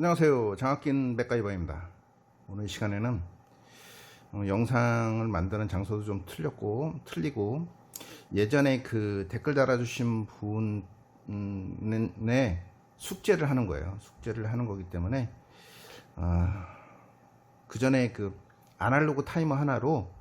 안녕하세요. 장학긴 백가이버입니다. 오늘 이 시간에는 어, 영상을 만드는 장소도 좀 틀렸고 틀리고 예전에 그 댓글 달아주신 분의 숙제를 하는 거예요. 숙제를 하는 거기 때문에 아, 그 전에 그 아날로그 타이머 하나로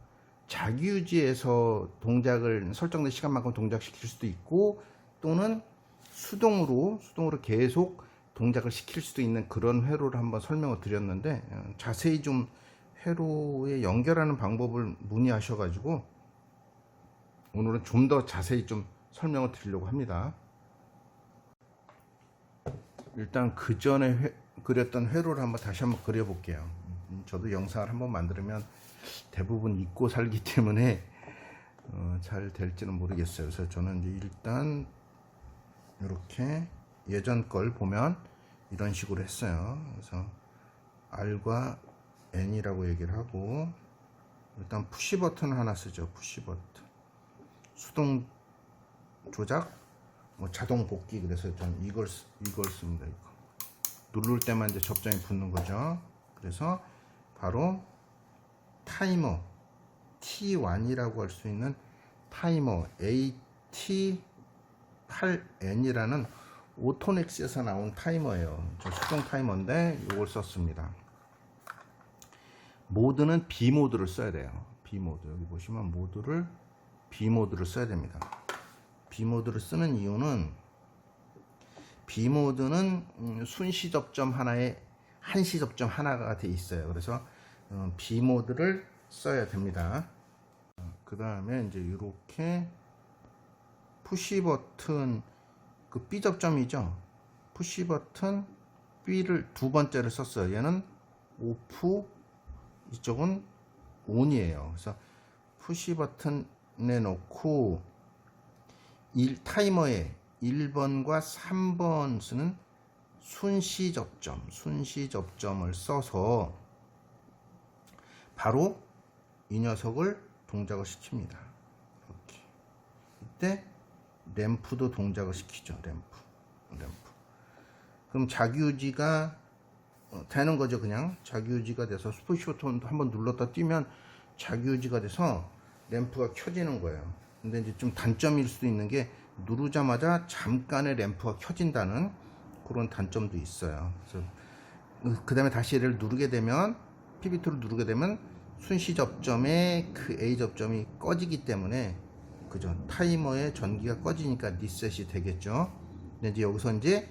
자기유지에서 동작을 설정된 시간만큼 동작시킬 수도 있고 또는 수동으로 수동으로 계속 동작을 시킬 수도 있는 그런 회로를 한번 설명을 드렸는데 어, 자세히 좀 회로에 연결하는 방법을 문의하셔가지고 오늘은 좀 더 자세히 좀 설명을 드리려고 합니다. 일단 그 전에 그렸던 회로를 한번 다시 한번 그려볼게요. 음, 저도 영상을 한번 만들면 대부분 잊고 살기 때문에 어, 잘 될지는 모르겠어요. 그래서 저는 일단 이렇게 예전 걸 보면 이런 식으로 했어요. 그래서 R과 N이라고 얘기를 하고 일단 푸시 버튼을 하나 쓰죠. 푸시 버튼. 수동 조작, 뭐 자동 복귀 그래서 저는 이걸 쓰- 이걸 씁니다. 이거. 누를 때만 이제 접점이 붙는 거죠. 그래서 바로 타이머 T1이라고 할 수 있는 타이머 AT8N이라는 오토넥스에서 나온 타이머예요. 저 수동 타이머인데 이걸 썼습니다. 모드는 B 모드를 써야 돼요. B 모드 여기 보시면 모드를 B 모드를 써야 됩니다. B 모드를 쓰는 이유는 B 모드는 음, 순시 접점 하나에 한시 접점 하나가 돼 있어요. 그래서 어, B 모드를 써야 됩니다. 그 다음에 이제 이렇게 푸시 버튼 그 B 접점이죠. 푸시 버튼 B를 두 번째를 썼어요. 얘는 오프 이쪽은 온이에요. 그래서 푸시 버튼에 놓고 1 타이머에 1번과 3번 쓰는 순시 접점, 순시 접점을 써서 바로 이 녀석을 동작을 시킵니다. 이렇게. 이때 램프도 동작을 시키죠. 램프. 램프. 그럼 자기유지가 어, 되는 거죠. 그냥 자기유지가 돼서 스포시 버튼 한번 눌렀다 뛰면 자기유지가 돼서 램프가 켜지는 거예요. 근데 이제 좀 단점일 수도 있는 게 누르자마자 잠깐의 램프가 켜진다는 그런 단점도 있어요. 그래서 그 다음에 다시 얘를 누르게 되면 PB2를 누르게 되면 순시 접점에 그 A 접점이 꺼지기 때문에 그죠 타이머의 전기가 꺼지니까 리셋이 되겠죠. 근데 이제 여기서 이제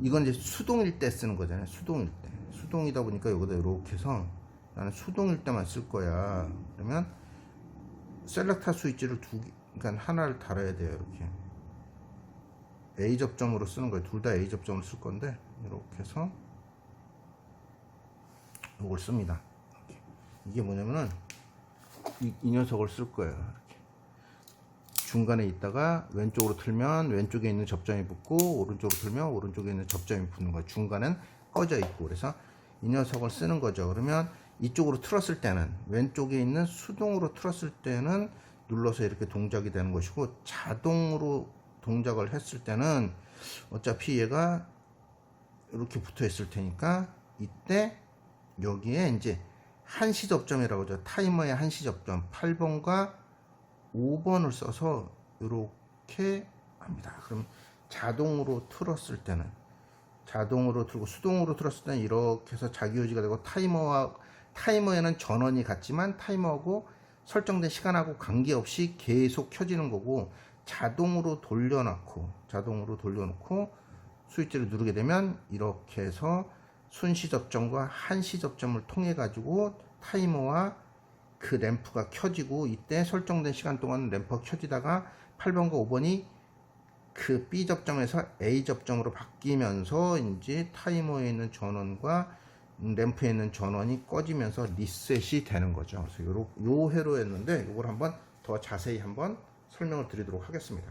이건 이제 수동일 때 쓰는 거잖아요. 수동일 때 수동이다 보니까 여기다 이렇게 해서 나는 수동일 때만 쓸 거야. 그러면 셀렉타 스위치를 두 개, 그러니까 하나를 달아야 돼요. 이렇게 A 접점으로 쓰는 거예요. 둘 다 A 접점을 쓸 건데 이렇게 해서 이걸 씁니다. 이게 뭐냐면은 이, 이 녀석을 쓸 거예요. 중간에 있다가 왼쪽으로 틀면 왼쪽에 있는 접점이 붙고 오른쪽으로 틀면 오른쪽에 있는 접점이 붙는 거예요. 중간엔 꺼져 있고 그래서 이 녀석을 쓰는 거죠. 그러면 이쪽으로 틀었을 때는 왼쪽에 있는 수동으로 틀었을 때는 눌러서 이렇게 동작이 되는 것이고 자동으로 동작을 했을 때는 어차피 얘가 이렇게 붙어 있을 테니까 이때 여기에 이제 한시 접점이라고 하죠. 타이머의 한시 접점 8번과 5번을 써서 이렇게 합니다. 그럼 자동으로 틀었을 때는 자동으로 틀고 수동으로 틀었을 때는 이렇게 해서 자기 유지가 되고 타이머와 타이머에는 전원이 같지만 타이머하고 설정된 시간하고 관계없이 계속 켜지는 거고 자동으로 돌려놓고 자동으로 돌려놓고 스위치를 누르게 되면 이렇게 해서 순시 접점과 한시 접점을 통해 가지고 타이머와 그 램프가 켜지고 이때 설정된 시간 동안 램프가 켜지다가 8번과 5번이 그 B 접점에서 A 접점으로 바뀌면서 이제 타이머에 있는 전원과 램프에 있는 전원이 꺼지면서 리셋이 되는 거죠. 그래서 요, 요 회로였는데 이걸 한번 더 자세히 한번 설명을 드리도록 하겠습니다.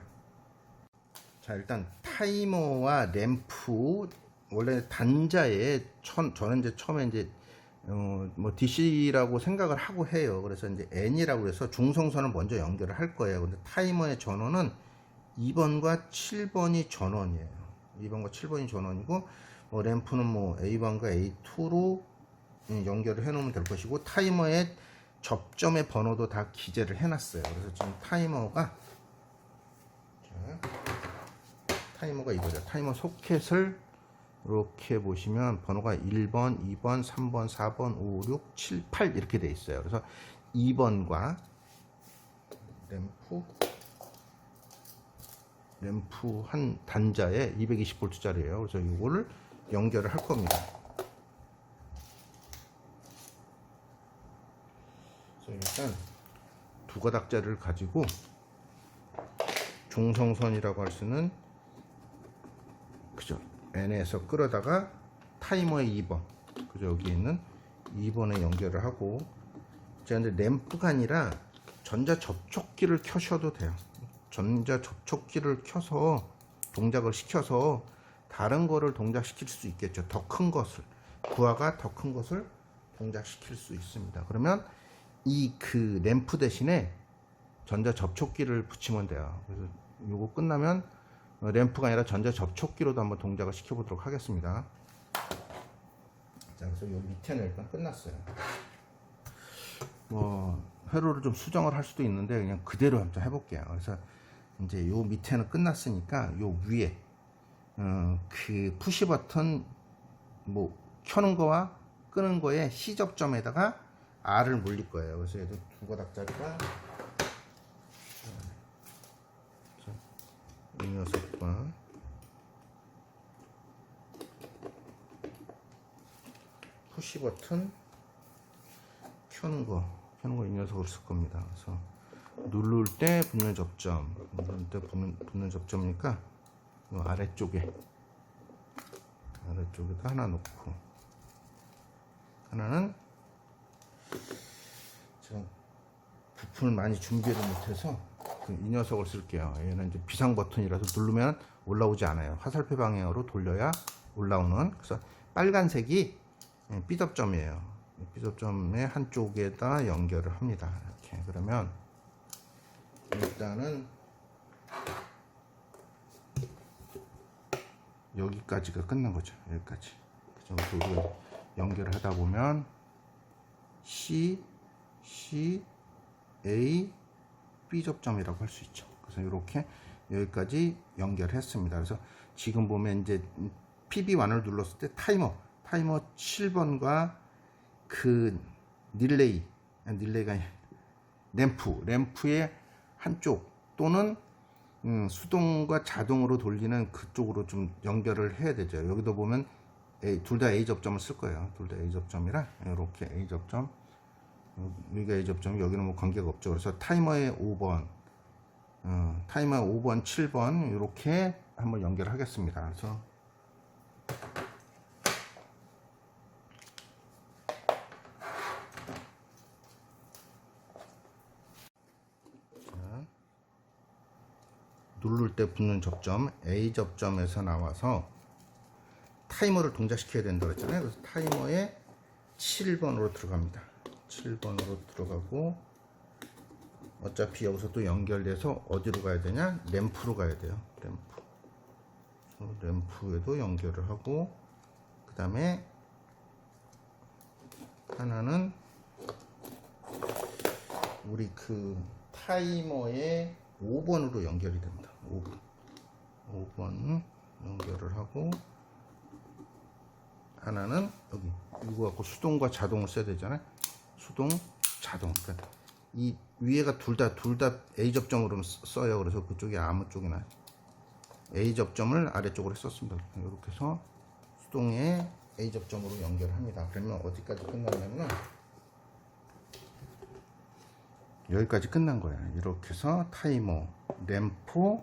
자 일단 타이머와 램프 원래 단자에 천, 저는 이제 처음에 이제 어, 뭐 DC라고 생각을 하고 해요. 그래서 이제 N이라고 해서 중성선을 먼저 연결을 할 거예요. 근데 타이머의 전원은 2번과 7번이 전원이에요. 2번과 7번이 전원이고 어, 램프는 뭐 A1과 A2로 연결을 해 놓으면 될 것이고 타이머의 접점의 번호도 다 기재를 해 놨어요. 그래서 지금 타이머가 자, 타이머가 이거죠. 타이머 소켓을 이렇게 보시면 번호가 1번, 2번, 3번, 4번, 5, 6, 7, 8 이렇게 돼 있어요. 그래서 2번과 램프 램프 한 단자에 220V짜리예요. 그래서 이거를 연결을 할 겁니다. 그래서 일단 두 가닥자리를 가지고 중성선이라고 할 수는 그죠 N에서 끌어다가 타이머의 2번 그죠? 여기 있는 2번에 연결을 하고. 제가 근데 램프가 아니라 전자 접촉기를 켜셔도 돼요. 전자 접촉기를 켜서 동작을 시켜서 다른 거를 동작시킬 수 있겠죠. 더 큰 것을. 부하가 더 큰 것을 동작시킬 수 있습니다. 그러면 이 그 램프 대신에 전자 접촉기를 붙이면 돼요. 그래서 요거 끝나면 어, 램프가 아니라 전자 접촉기로도 한번 동작을 시켜보도록 하겠습니다. 자, 그래서 요 밑에는 일단 끝났어요. 뭐 회로를 좀 수정을 할 수도 있는데 그냥 그대로 한번 해볼게요. 그래서 이제 요 밑에는 끝났으니까 요 위에 어, 그 푸시 버튼 뭐 켜는 거와 끄는 거에 C 접점에다가 R을 물릴 거예요. 그래서 얘도 두 가닥짜리가 이 녀석과 푸시 버튼 켜는 거 켜는 거 이 녀석을 쓸 겁니다. 그래서 누를 때 붙는 접점 누를 때 붙는, 붙는 접점이니까 이 아래쪽에 아래쪽에다 하나 놓고 하나는 제가 부품을 많이 준비를 못해서 그 이 녀석을 쓸게요. 얘는 이제 비상 버튼이라서 누르면 올라오지 않아요. 화살표 방향으로 돌려야 올라오는. 그래서 빨간색이 예, B접점이에요. B접점의 한쪽에다 연결을 합니다. 이렇게 그러면 일단은 여기까지가 끝난 거죠. 여기까지. 그 정도로 연결을 하다 보면 C, C, A, B 접점이라고 할 수 있죠. 그래서 이렇게 여기까지 연결했습니다. 그래서 지금 보면 이제 PB1을 눌렀을 때 타이머, 타이머 7번과 그 릴레이, 릴레이가 램프, 램프의 한쪽 또는 음, 수동과 자동으로 돌리는 그쪽으로 좀 연결을 해야 되죠. 여기도 보면 둘 다 A 접점을 쓸 거예요. 둘 다 A 접점이라 이렇게 A 접점 여기가 A 접점 여기는 뭐 관계가 없죠. 그래서 타이머의 5번, 어, 타이머 5번, 7번 이렇게 한번 연결하겠습니다. 그래서 자, 누를 때 붙는 접점 A 접점에서 나와서 타이머를 동작시켜야 된다고 했잖아요. 그래서 타이머에 7번으로 들어갑니다. 7번으로 들어가고 어차피 여기서 또 연결돼서 어디로 가야 되냐? 램프로 가야 돼요. 램프. 램프에도 연결을 하고 그 다음에 하나는 우리 그 타이머의 5번으로 연결이 됩니다. 5번. 5번 연결을 하고 하나는 여기 이거 갖고 수동과 자동을 써야 되잖아요. 수동, 자동. 그러니까 이 위에가 둘 다 둘 다 A 접점으로 써요. 그래서 그쪽이 아무 쪽이나 A 접점을 아래쪽으로 썼습니다. 이렇게 해서 수동에 A 접점으로 연결합니다. 그러면 어디까지 끝났냐면 여기까지 끝난 거예요. 이렇게 해서 타이머, 램프,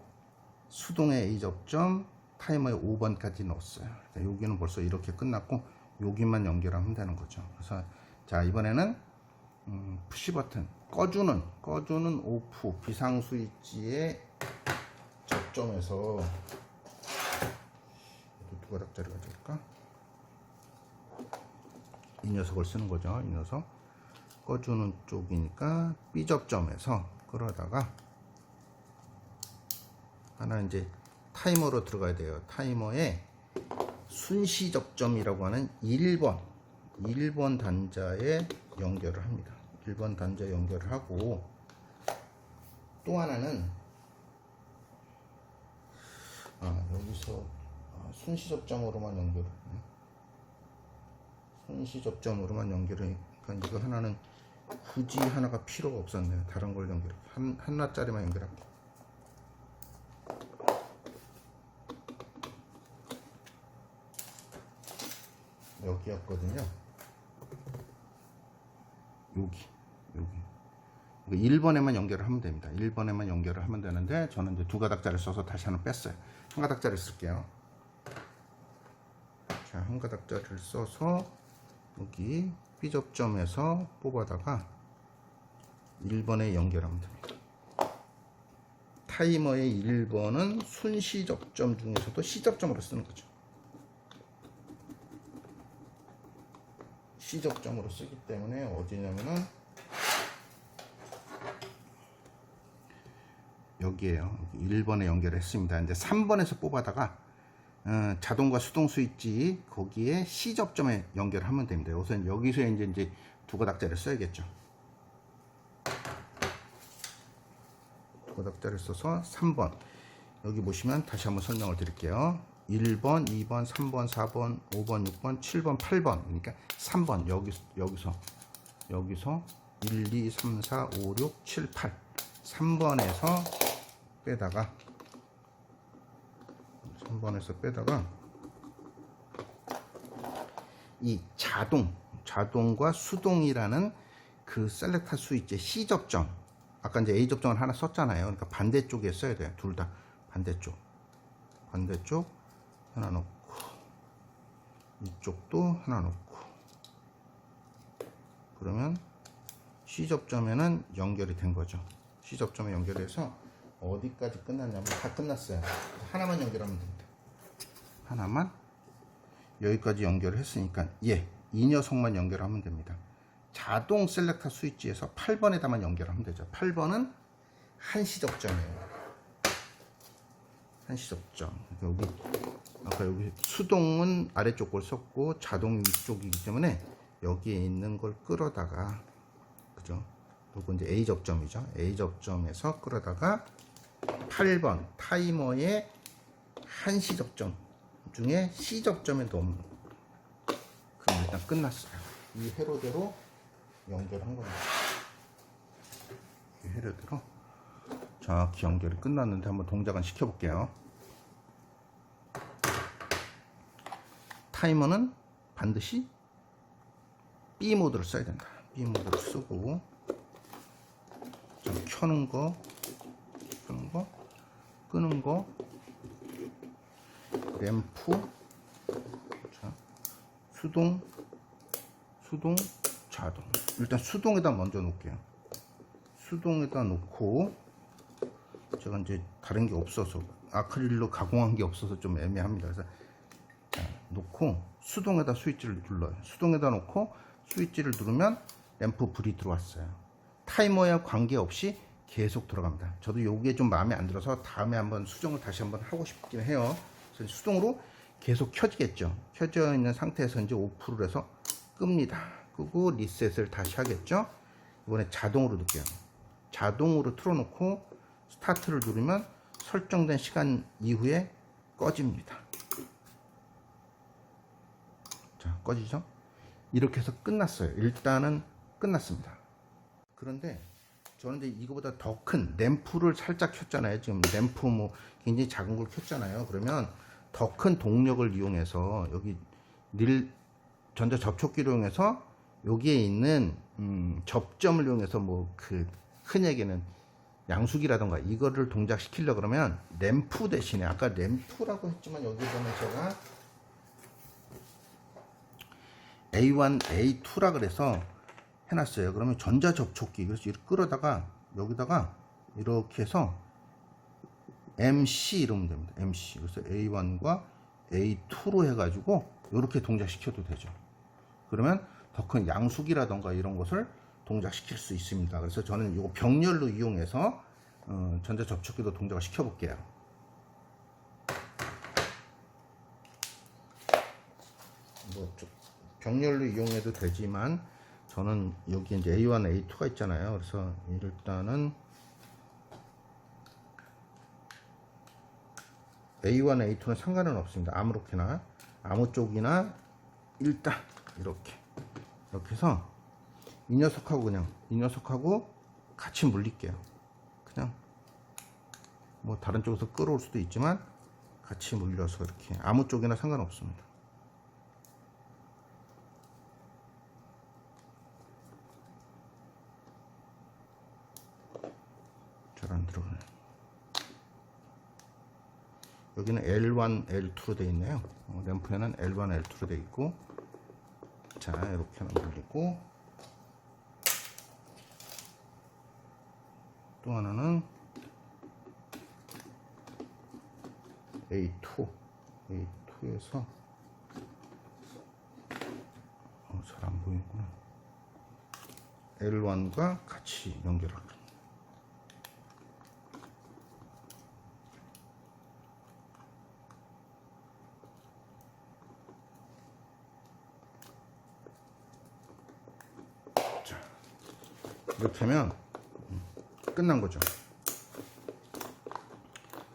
수동의 A 접점, 타이머의 5번까지 넣었어요. 여기는 벌써 이렇게 끝났고 여기만 연결하면 되는 거죠. 그래서 자 이번에는 음, 푸시 버튼 꺼주는 꺼주는 오프 비상 스위치의 접점에서 두 가닥짜리가 될까? 이 녀석을 쓰는 거죠. 이 녀석 꺼주는 쪽이니까 B 접점에서 끌어다가 하나 이제 타이머로 들어가야 돼요. 타이머에 순시 접점이라고 하는 1번 1번 단자에 연결을 합니다. 1번 단자 연결을 하고 또 하나는 아 여기서 아, 순시 접점으로만 연결 순시 접점으로만 연결을 그러니까 이거 하나는 굳이 하나가 필요가 없었네요. 다른 걸 연결 한 하나짜리만 연결할게요. 여기였거든요. 여기, 여기. 1번에만 연결을 하면 됩니다. 1번에만 연결을 하면 되는데 저는 이제 두 가닥자를 써서 다시 하나 뺐어요. 한 가닥자를 쓸게요. 자, 한 가닥자를 써서 여기 B 접점에서 뽑아다가 1번에 연결하면 됩니다. 타이머의 1번은 순시 접점 중에서도 시 접점으로 쓰는 거죠. 시 접점으로 쓰기 때문에 어디냐면은 여기에요. 1번에 연결했습니다. 이제 3번에서 뽑아다가 어, 자동과 수동 스위치 거기에 C 접점에 연결하면 됩니다. 우선 여기서 이제 이제 두 가닥자를 써야겠죠. 두 가닥자를 써서 3번 여기 보시면 다시 한번 설명을 드릴게요. 1번, 2번, 3번, 4번, 5번, 6번, 7번, 8번. 그러니까 3번 여기 여기서 여기서 1, 2, 3, 4, 5, 6, 7, 8. 3번에서 빼다가 3번에서 빼다가 이 자동, 자동과 수동이라는 그 셀렉터 스위치의 C 접점. 아까 이제 A 접점을 하나 썼잖아요. 그러니까 반대쪽에 써야 돼요. 둘 다 반대쪽. 반대쪽 하나 넣고 이쪽도 하나 넣고 그러면 C 접점에는 연결이 된 거죠. C 접점에 연결해서 어디까지 끝났냐면 다 끝났어요. 하나만 연결하면 됩니다. 하나만 여기까지 연결을 했으니까 예, 이 녀석만 연결하면 됩니다. 자동 셀렉터 스위치에서 8번에다만 연결하면 되죠. 8번은 한시 접점이에요. 한시 접점. 여기 아까 여기 수동은 아래쪽 걸 썼고 자동 위쪽이기 때문에 여기에 있는 걸 끌어다가 그죠? 요거 이제 A 접점이죠. A 접점에서 끌어다가 8번 타이머의 한시 접점 중에 C 접점에 넣으면 그럼 일단 끝났어요. 이 회로대로 연결한 겁니다. 이 회로대로 정확히 연결이 끝났는데 한번 동작은 시켜볼게요. 타이머는 반드시 B 모드를 써야 된다. B 모드를 쓰고 좀 켜는 거, 끄는 거, 끄는 거, 램프, 자, 수동, 수동, 자동. 일단 수동에다 먼저 놓을게요. 수동에다 놓고 제가 이제 다른 게 없어서 아크릴로 가공한 게 없어서 좀 애매합니다. 그래서 자, 놓고 수동에다 스위치를 눌러요. 수동에다 놓고 스위치를 누르면 램프 불이 들어왔어요. 타이머에 관계없이 계속 들어갑니다. 저도 요게 좀 마음에 안 들어서 다음에 한번 수정을 다시 한번 하고 싶긴 해요. 그래서 수동으로 계속 켜지겠죠. 켜져 있는 상태에서 이제 오프를 해서 끕니다. 끄고 리셋을 다시 하겠죠. 이번에 자동으로 넣을게요. 자동으로 틀어놓고 스타트를 누르면 설정된 시간 이후에 꺼집니다. 자, 꺼지죠? 이렇게 해서 끝났어요. 일단은 끝났습니다. 그런데 저는 이제 이거보다 더 큰 램프를 살짝 켰잖아요. 지금 램프 뭐 굉장히 작은 걸 켰잖아요. 그러면 더 큰 동력을 이용해서 여기 닐 전자 접촉기를 이용해서 여기에 있는 음, 접점을 이용해서 뭐그 흔하게는 양수기라던가 이거를 동작시키려 그러면 램프 대신에 아까 램프라고 했지만 여기 보면 제가 A1, A2라 그래서 해놨어요. 그러면 전자 접촉기 그래서 이렇게 끌어다가 여기다가 이렇게 해서 MC 이러면 됩니다. MC 그래서 A1과 A2로 해가지고 이렇게 동작시켜도 되죠. 그러면 더 큰 양수기라던가 이런 것을 동작시킬 수 있습니다. 그래서 저는 이거 병렬로 이용해서 어, 전자 접촉기도 동작을 시켜볼게요. 뭐좀 병렬로 이용해도 되지만 저는 여기 이제 A1, A2가 있잖아요. 그래서 일단은 A1, A2는 상관은 없습니다. 아무렇게나 아무 쪽이나 일단 이렇게 이렇게 해서 이 녀석하고 그냥 이 녀석하고 같이 물릴게요. 그냥 뭐 다른 쪽에서 끌어올 수도 있지만 같이 물려서 이렇게 아무 쪽이나 상관없습니다. 잘 안 들어가네. 여기는 L1, L2로 되어 있네요. 어, 램프에는 L1, L2로 되어 있고, 자 이렇게 하나 물리고, 또 하나는 A2, A2에서 어, 잘 안 보이구나. L1과 같이 연결을. 자, 이렇게 하면 음, 끝난 거죠.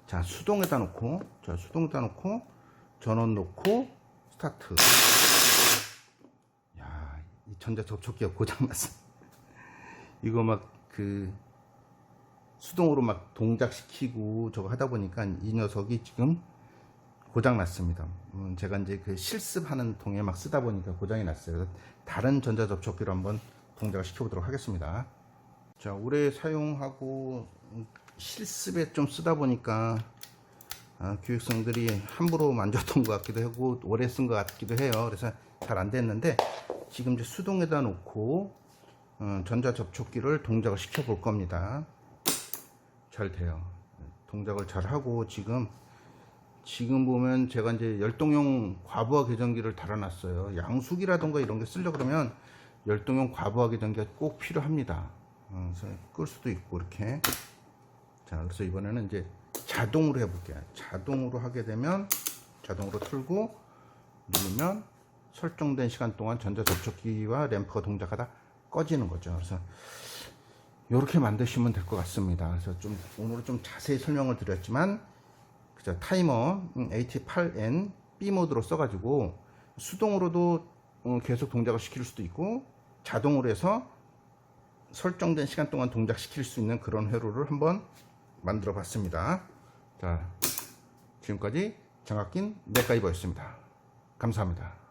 자, 수동에다 놓고, 자, 수동에다 놓고, 전원 놓고, 스타트. 야, 이 전자 접촉기가 고장났어. 이거 막, 그, 수동으로 막 동작시키고 저거 하다 보니까 이 녀석이 지금 고장 났습니다. 음, 제가 이제 그 실습하는 통에 막 쓰다 보니까 고장이 났어요. 다른 전자 접촉기로 한번 동작을 시켜보도록 하겠습니다. 자, 오래 사용하고 음, 실습에 좀 쓰다 보니까 아, 교육생들이 함부로 만졌던 것 같기도 하고 오래 쓴 것 같기도 해요. 그래서 잘 안 됐는데 지금 이제 수동에다 놓고 어, 전자 접촉기를 동작을 시켜 볼 겁니다. 잘 돼요. 동작을 잘 하고 지금 지금 보면 제가 이제 열동용 과부하 계전기를 달아놨어요. 양수기라던가 이런 게 쓰려 그러면 열동용 과부하 계전기가 꼭 필요합니다. 어, 그래서 끌 수도 있고 이렇게. 자, 그래서 이번에는 이제 자동으로 해볼게요. 자동으로 하게 되면 자동으로 틀고 누르면 설정된 시간 동안 전자 접촉기와 램프가 동작하다 꺼지는 거죠. 그래서 이렇게 만드시면 될 것 같습니다. 그래서 좀 오늘은 좀 자세히 설명을 드렸지만 그죠 타이머 음, AT8N B 모드로 써가지고 수동으로도 어, 계속 동작을 시킬 수도 있고 자동으로 해서 설정된 시간 동안 동작시킬 수 있는 그런 회로를 한번 만들어 봤습니다. 자, 지금까지 장학긴 맥가이버였습니다. 감사합니다.